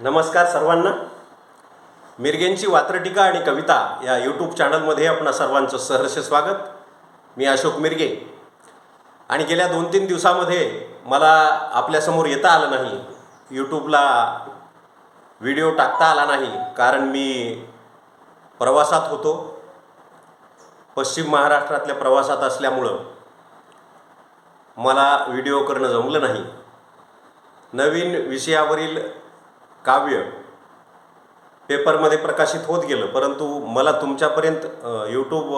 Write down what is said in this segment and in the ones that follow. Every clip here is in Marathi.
नमस्कार सर्वांना. मिरगेंची वात्रटीका आणि कविता या यूट्यूब चॅनलमध्ये आपणा सर्वांचं सहर्ष स्वागत. मी अशोक मिरगे. आणि गेल्या दोन तीन दिवसामध्ये मला आपल्यासमोर येता आलं नाही. यूट्यूबला व्हिडिओ टाकता आला नाही. कारण मी प्रवासात होतो. पश्चिम महाराष्ट्रातल्या प्रवासात असल्यामुळं मला व्हिडिओ करणं जमलं नाही. नवीन विषयावरील काव्य पेपरमध्ये प्रकाशित होत गेलं परंतु मला तुमच्यापर्यंत यूट्यूब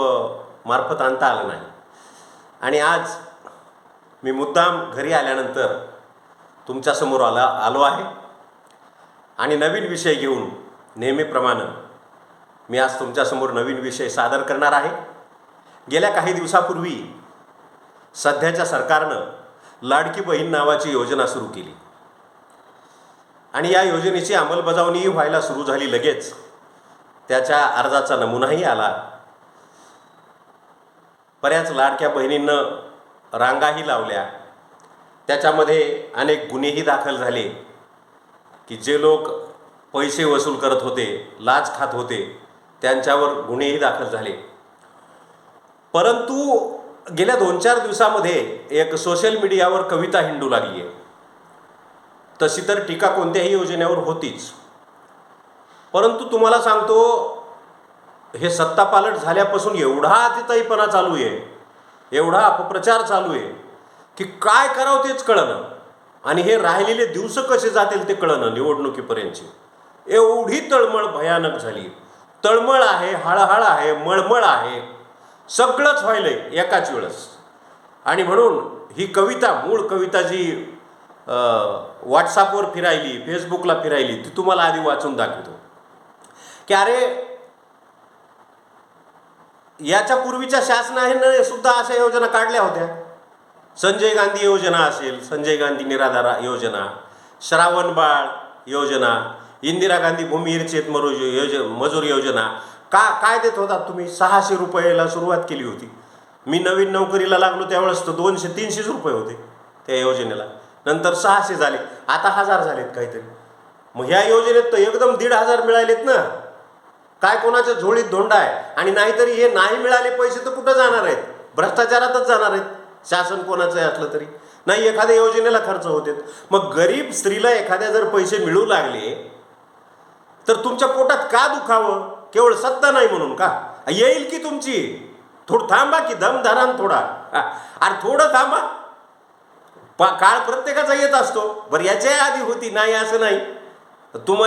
मार्फत आणता आलं नाही. आणि आज मी मुद्दाम घरी आल्यानंतर तुमच्यासमोर आला आलो आहे. आणि नवीन विषय घेऊन नेहमीप्रमाणे मी आज तुमच्यासमोर नवीन विषय सादर करणार आहे. गेल्या काही दिवसापूर्वी सध्याच्या सरकारनं लाडकी बहीण नावाची योजना सुरू केली. आणि या योजनेची अंमलबजावणीही व्हायला सुरू झाली लगेच. त्याच्या अर्जाचा नमुनाही आला. बऱ्याच लाडक्या बहिणींनं रांगाही लावल्या. त्याच्यामध्ये अनेक गुन्हेही दाखल झाले. की जे लोक पैसे वसूल करत होते लाच खात होते त्यांच्यावर गुन्हेही दाखल झाले. परंतु गेल्या दोन चार दिवसामध्ये एक सोशल मीडियावर कविता हिंडू लागली आहे तशी तर टीका कोणत्याही योजनेवर होतीच. परंतु तुम्हाला सांगतो हे सत्तापालट झाल्यापासून एवढा अतिताईपणा चालू आहे एवढा अपप्रचार चालू आहे की काय करावं तेच कळणं. आणि हे राहिलेले दिवस कसे जातील ते कळणं निवडणुकीपर्यंतची. एवढी तळमळ भयानक झाली. तळमळ आहे हळहळ आहे मळमळ आहे. सगळंच व्हायलंय एकाच वेळेस. आणि म्हणून ही कविता मूळ कविता जी व्हॉट्सअपवर फिरायली फेसबुकला फिरायली ती तुम्हाला आधी वाचून दाखवतो. की अरे याच्या पूर्वीच्या शासनाने सुद्धा अशा योजना काढल्या होत्या. संजय गांधी योजना असेल संजय गांधी निराधार योजना श्रावण बाळ योजना इंदिरा गांधी भूमिहीर चेतमरो योज मजूर योजना का काय देत होता तुम्ही? सहाशे रुपयाला सुरुवात केली होती. मी नवीन नोकरीला लागलो त्यावेळेस तर दोनशे तीनशेच रुपये होते त्या योजनेला. नंतर सहाशे झाले. आता हजार झालेत काहीतरी. मग ह्या योजनेत तर एकदम दीड हजार मिळालेत ना. काय कोणाच्या झोळीत धोंडा आहे? आणि नाहीतरी हे नाही मिळाले पैसे तर कुठं जाणार आहेत? भ्रष्टाचारातच जाणार आहेत. शासन कोणाचं असलं तरी? नाही एखाद्या योजनेला खर्च होते मग गरीब स्त्रीला एखाद्या जर पैसे मिळू लागले तर तुमच्या पोटात का दुखावं? केवळ सत्ता नाही म्हणून का? येईल की तुमची? थोडं थांबा की दम धरान थोडा अरे थोडं थांबा. पा काळ प्रत्येकाचा येत असतो. बरं याच्याही आधी होती नाही असं नाही. तुम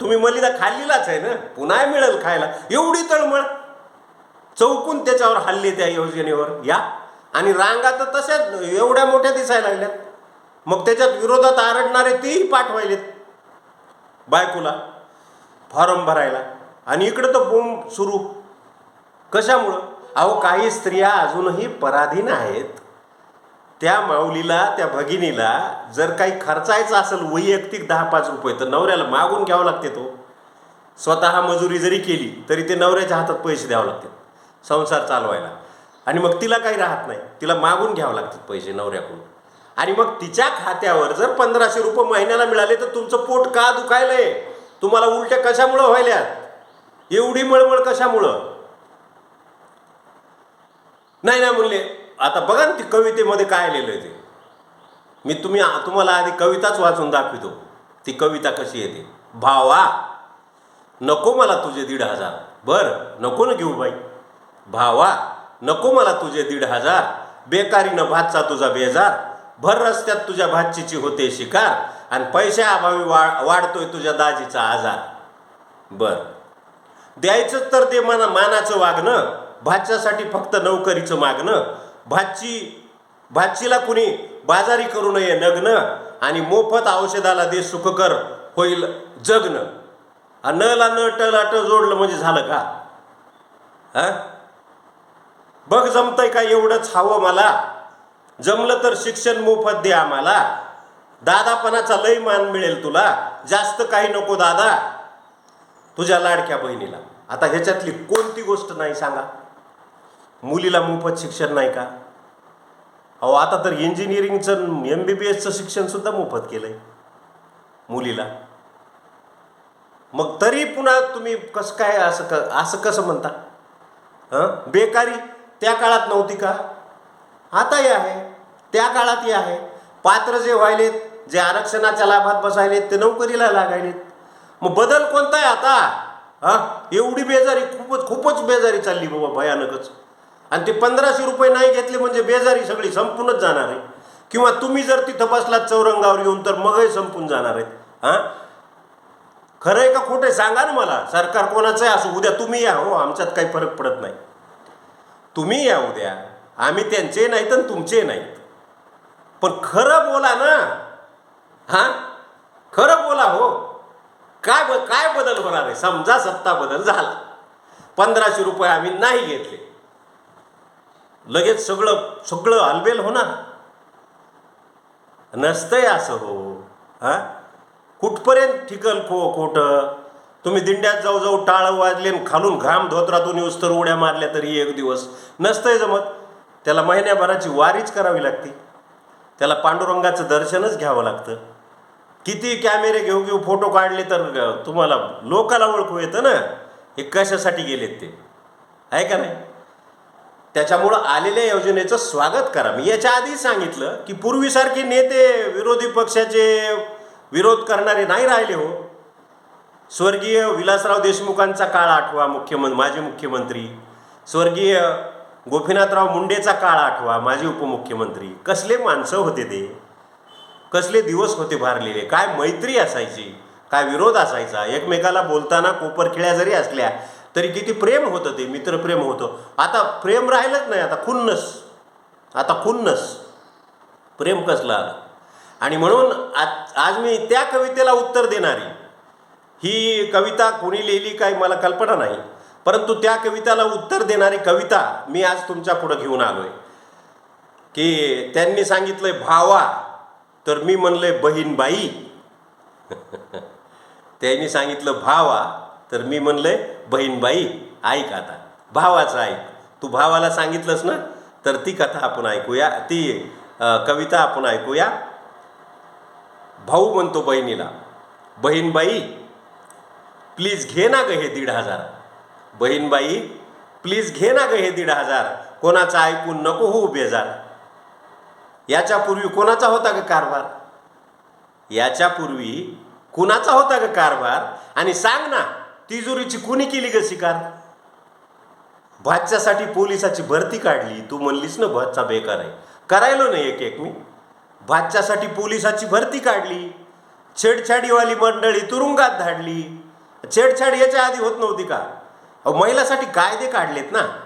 तुम्ही मलिदा खाल्लीलाच आहे ना? पुन्हा मिळेल खायला. एवढी तळमळ. चौकून त्याच्यावर हल्ले त्या योजनेवर. या. आणि रांगा तर तशाच एवढ्या मोठ्या दिसायला लागल्यात मग त्याच्यात विरोधात आरडणारे तेही पाठवायलेत. बायकोला. फॉर्म भरायला. आणि इकडं तर बोंब सुरू. कशामुळं? अहो काही स्त्रिया अजूनही पराधीन आहेत. त्या माऊलीला त्या भगिनीला जर काही खर्चायचं असेल वैयक्तिक दहा पाच रुपये तर नवऱ्याला मागून घ्यावं लागते तो. स्वतः मजुरी जरी केली तरी ते नवऱ्याच्या हातात पैसे द्यावं लागतात संसार चालवायला. आणि मग तिला काही राहत नाही. तिला मागून घ्यावं लागतात पैसे नवऱ्याकडून. आणि मग तिच्या खात्यावर जर पंधराशे रुपये महिन्याला मिळाले तर तुमचं पोट का दुखायलंय? तुम्हाला उलट्या कशामुळं व्हायल्यात एवढी मळमळ कशामुळं? नाही नाही म्हणले आता बघा ना ती कवितेमध्ये काय लिहिलं ते. मी तुम्ही तुम्हाला आधी कविताच वाचून दाखवितो. ती कविता कशी येते भावा नको मला तुझे दीड हजार. बर नको ना घेऊ बाई. भावा नको मला तुझे दीड हजार. बेकारीनं भातचा तुझा बेजार. भर रस्त्यात तुझ्या भाचीची होते शिकार. आणि पैशाअभावी वा वाढतोय तुझ्या दाजीचा आजार. बर. द्यायचंच तर ते मना मानाचं वागणं. भाच्यासाठी फक्त नोकरीचं मागणं. भाची भाचीला कुणी बाजारी करू नये नग्न. आणि मोफत औषधाला दे सुखकर होईल जगणं नला नट लाट जोडलं म्हणजे झालं का? हा? बघ जमतंय का एवढंच हवं मला? जमलं तर शिक्षण मोफत दे आम्हाला. दादापणाचा लय मान मिळेल तुला. जास्त काही नको दादा. तुझ्या लाडक्या बहिणीला. आता ह्याच्यातली कोणती गोष्ट नाही सांगा. मुलीला मोफत शिक्षण नाही का? अहो आता तर इंजिनिअरिंगचं एम बी बी एसचं शिक्षणसुद्धा मोफत केलं आहे मुलीला. मग तरी पुन्हा तुम्ही कसं काय असं क असं कसं म्हणता? हं? बेकारी? त्या काळात नव्हती का? आताही आहे. त्या काळातही आहे. पात्र जे व्हायलेत जे आरक्षणाच्या लाभात बसायलेत ते नोकरीला लागायलेत. मग बदल कोणता आहे आता? हां? एवढी बेजारी खूपच खूपच बेजारी चालली बाबा भयानकच. आणि ते पंधराशे रुपये नाही घेतले म्हणजे बेजारी सगळी संपूनच जाणार आहे. किंवा तुम्ही जर तिथं बसलात चौरंगावर येऊन तर मगही संपून जाणार आहेत. हां? खरं आहे का खोटं सांगा ना मला. सरकार कोणाचं आहे? असो उद्या तुम्ही या. हो आमच्यात काही फरक पडत नाही. तुम्ही या उद्या. आम्ही त्यांचे नाहीत आणि तुमचे नाहीत. पण खरं बोला ना. हां? खरं बोला हो. काय ब काय बदल होणार आहे? समजा सत्ता बदल झाला. पंधराशे रुपये आम्ही नाही घेतले. लगेच सगळं सगळं आलबेल होणार नसतंय असं हो. हा? कुठपर्यंत ठिकल खो खोटं? तुम्ही दिंड्यात जाऊ जाऊ टाळं वाजले आणि खालून घाम धोत्रातून येऊस तर उड्या मारल्या तरी एक दिवस. नसतंय जमत. त्याला महिन्याभराची वारीच करावी लागते. त्याला पांडुरंगाचं दर्शनच घ्यावं लागतं. किती कॅमेरे घेऊ घेऊ फोटो काढले तर तुम्हाला लोकाला ओळखू येतं ना. हे कशासाठी गेलेत ते? आहे का नाही? त्याच्यामुळं आलेल्या योजनेचं स्वागत करा. मी याच्या आधी सांगितलं की पूर्वीसारखे नेते विरोधी पक्षाचे विरोध करणारे नाही राहिले हो. स्वर्गीय विलासराव देशमुखांचा काळ आठवा मुख्यमंत्री माजी मुख्यमंत्री. स्वर्गीय गोपीनाथराव मुंडेचा काळ आठवा माजी उपमुख्यमंत्री. कसले माणसं होते ते? कसले दिवस होते भारलेले? काय मैत्री असायची? काय विरोध असायचा? एकमेकाला बोलताना कोपरखिळ्या जरी असल्या तरी किती प्रेम होतं ते मित्रप्रेम होतं. आता प्रेम राहिलंच नाही आता खुन्नस. आता खुन्नस. प्रेम कसलं आलं? आणि म्हणून आज आज मी त्या कवितेला उत्तर देणारी. ही कविता कोणी लिहिली काय मला कल्पना नाही परंतु त्या कविताला उत्तर देणारी कविता मी आज तुमच्या पुढं घेऊन आलोय. की त्यांनी सांगितलंय भावा तर मी म्हणलंय बहीणबाई. त्यांनी सांगितलं भावा तर मी म्हणलंय बहीणबाई ऐक आता. भावाचं ऐक. तू भावाला सांगितलंस ना तर ती कथा आपण ऐकूया. ती कविता आपण ऐकूया. भाऊ म्हणतो बहिणीला बहीणबाई प्लीज घे ना ग हे दीड हजार. बहीणबाई प्लीज घे ना ग हे दीड हजार. कोणाचं ऐकून नको हो बेजार. याच्यापूर्वी कोणाचा होता ग कारभार? याच्यापूर्वी कुणाचा होता ग कारभार? आणि सांग ना तिजोरीची कुणी केली ग शिकार? भातच्यासाठी पोलिसाची भरती काढली. तू म्हणलीस ना भातचा बेकार आहे. करायलो नाही एक एक मी. भाच्यासाठी पोलिसाची भरती काढली. छेडछाडीवाली मंडळी तुरुंगात धाडली. छेडछाड याच्या आधी होत नव्हती का? अहो महिलासाठी कायदे काढलेत ना.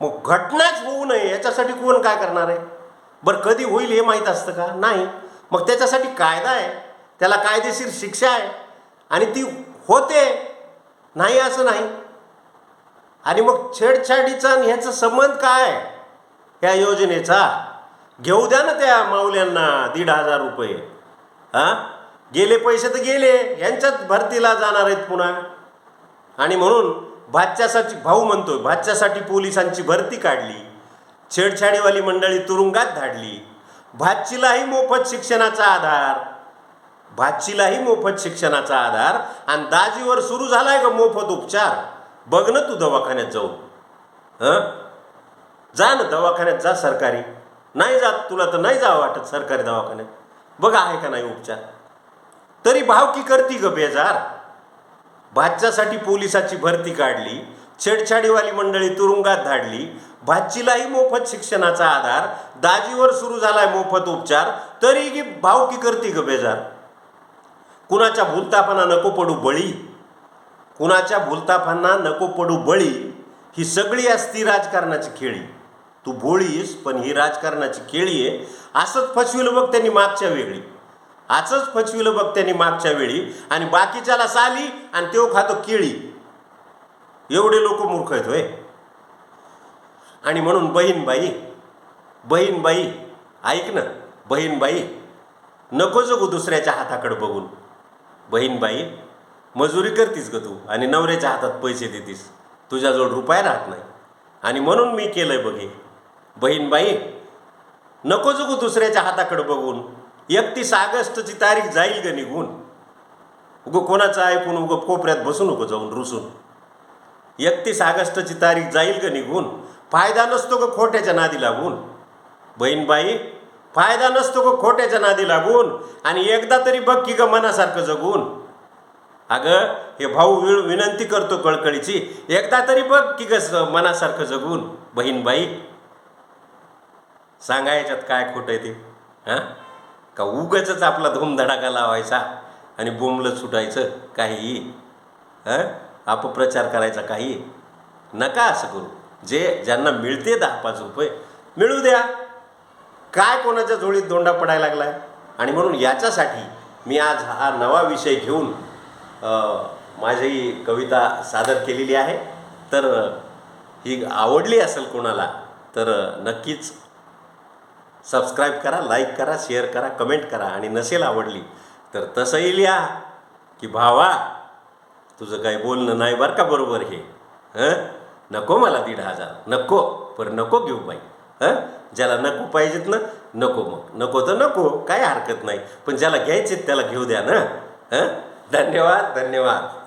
मग घटनाच होऊ नये. याच्यासाठी कोण काय करणार आहे? बरं कधी होईल हे माहीत असतं का? नाही. मग त्याच्यासाठी कायदा आहे. त्याला कायदेशीर शिक्षा आहे. आणि ती होते. नाही असं नाही. आणि मग छेडछाडीचा आणि ह्याचा संबंध काय? ह्या योजनेचा? घेऊ द्या ना त्या माऊल्यांना दीड हजार रुपये. हां? गेले पैसे तर गेले यांच्याच भरतीला जाणार आहेत पुन्हा. आणि म्हणून भाच्यासाठी भाऊ म्हणतो भाच्यासाठी पोलिसांची भरती काढली. छेडछाडीवाली मंडळी तुरुंगात धाडली. भाचीलाही मोफत शिक्षणाचा आधार. भाचीलाही मोफत शिक्षणाचा आधार आणि दाजीवर सुरू झालाय का मोफत उपचार? बघ ना तू दवाखान्यात जाऊन. हं? जा ना दवाखान्यात जा सरकारी. नाही जात तुला तर नाही जावं वाटत सरकारी दवाखान्यात. बघा आहे का नाही उपचार? तरी भावकी करती ग बेजार? भाच्यासाठी पोलिसाची भरती काढली छेडछाडीवाली मंडळी तुरुंगात धाडली भाचीलाही मोफत शिक्षणाचा आधार दाजीवर सुरू झालाय मोफत उपचार तरी भावकी करती ग बेजार? कुणाच्या भूलतापांना नको पडू बळी. कुणाच्या भूलतापांना नको पडू बळी. ही सगळी असती राजकारणाची खेळी. तू भोळीस पण ही राजकारणाची खेळी आहे. असंच फसविलं बघ त्यांनी मागच्या वेळी. असंच फसविलं बघ त्यांनी मागच्या वेळी. आणि बाकीच्याला साली आणि तो खातो केळी. एवढे लोक मूर्ख आहेत होय. आणि म्हणून बहीणबाई बहीणबाई ऐक ना बहीणबाई नको जगू दुसऱ्याच्या हाताकडे बघून. बहीणबाई मजुरी करतीस ग तू आणि नवऱ्याच्या हातात पैसे देतीस. तुझ्याजवळ रुपया राहत नाही. आणि म्हणून मी केलं आहे बघे बहीणबाई नको जगू दुसऱ्याच्या हाताकडे बघून. एकतीस ऑगस्टची तारीख जाईल ग निघून. उगं कोणाचं ऐकून उगं कोपऱ्यात बसून उगं जाऊन रुसून. एकतीस ऑगस्टची तारीख जाईल ग निघून. फायदा नसतो ग खोट्याच्या नादी लागून. बहीणबाई फायदा नसतो का खोट्याच्या नादी लागून. आणि एकदा तरी बघ की ग मनासारखं जगून. अगं हे भाऊ विळ विनंती करतो कळकळीची. एकदा तरी बघ की ग मनासारखं जगून. बहीणबाई सांगा याच्यात काय खोटं आहे ते? हां? का उगच आपला धूमधडाका लावायचा आणि बोंबलं सुटायचं काही हां? अपप्रचार करायचा काही? नका असं करू. जे ज्यांना मिळते दहा पाच रुपये मिळू द्या. काय कोणाच्या जोडीत दोंडा पडायला लागलाय? आणि म्हणून याच्यासाठी मी आज हा नवा विषय घेऊन माझी ही कविता सादर केलेली आहे. तर ही आवडली असेल कोणाला तर नक्कीच सबस्क्राईब करा लाईक करा शेअर करा कमेंट करा. आणि नसेल आवडली तर तसंही लिहा की भावा तुझं काही बोलणं नाही बरं का बरोबर हे? हं? नको मला दीड हजार. नको पर नको घेऊ बाई. हं? ज्याला नको पाहिजेत ना नको मग. नको तर नको काय हरकत नाही. पण ज्याला घ्यायचे त्याला घेऊ द्या ना. हं? धन्यवाद धन्यवाद.